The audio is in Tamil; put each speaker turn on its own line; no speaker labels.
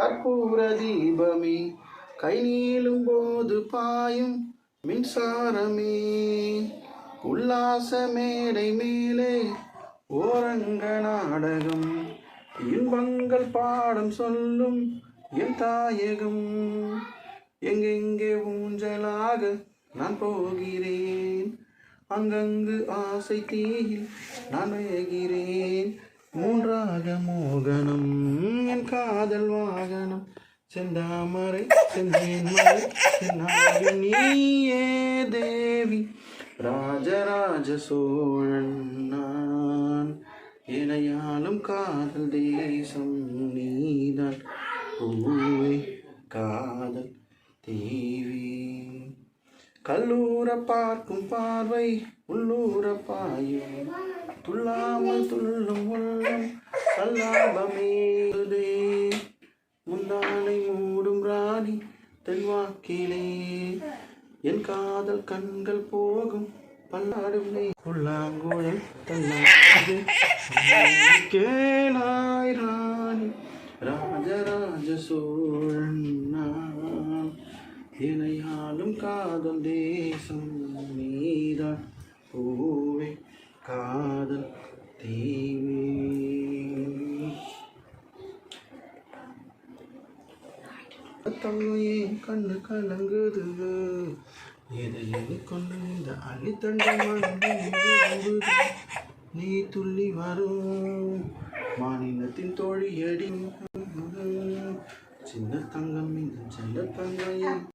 கற்பூர தீபமே கை நீளும் போது பாயும் மின்சாரமே. உல்லாச மேடை மேலே ஓரங்க நாடகம். இன்பங்கள் பாடம் சொல்லும் என் தாயகம். எங்கெங்கே ஊஞ்சலாக நான் போகிறேன்? அங்கங்கு ஆசை தீயில் நான் வேகிறேன் மூன்றாக மோகனம் என் காதல் வாகனம். செந்தாமரை செந்தேன்மலை சென்னாடு நீயே தேவி. ராஜராஜ சோழன் நான். இணையாலும் காதல் தேசம் நீதான். பூவே காதல் தேவி. கல்லூர பார்க்கும் பார்வை உள்ளூர பாயும். துள்ளாமல் துள்ளும் உள்ள சல்லாபமேதே முந்தானை மூடும் ராணி தென்வாக்கிலே என் காதல் கண்கள் போகும் பல்லாடும் நீ. புல்லாங்குழல் தன்னாடு கேளாய் ராணி ராஜராஜ சோழன் இணையாலும் காதல் தேசம் நீதான். பூவே காதல் தீவே தங்கையே கண்ணு கலங்குது எதை எண்ணிக்கொண்டு இந்த அள்ளித்தண்டை நீ துள்ளி வரும் மாநிலத்தின் தோழி அடி சின்ன தங்கம் இந்த செல்ல தங்கையே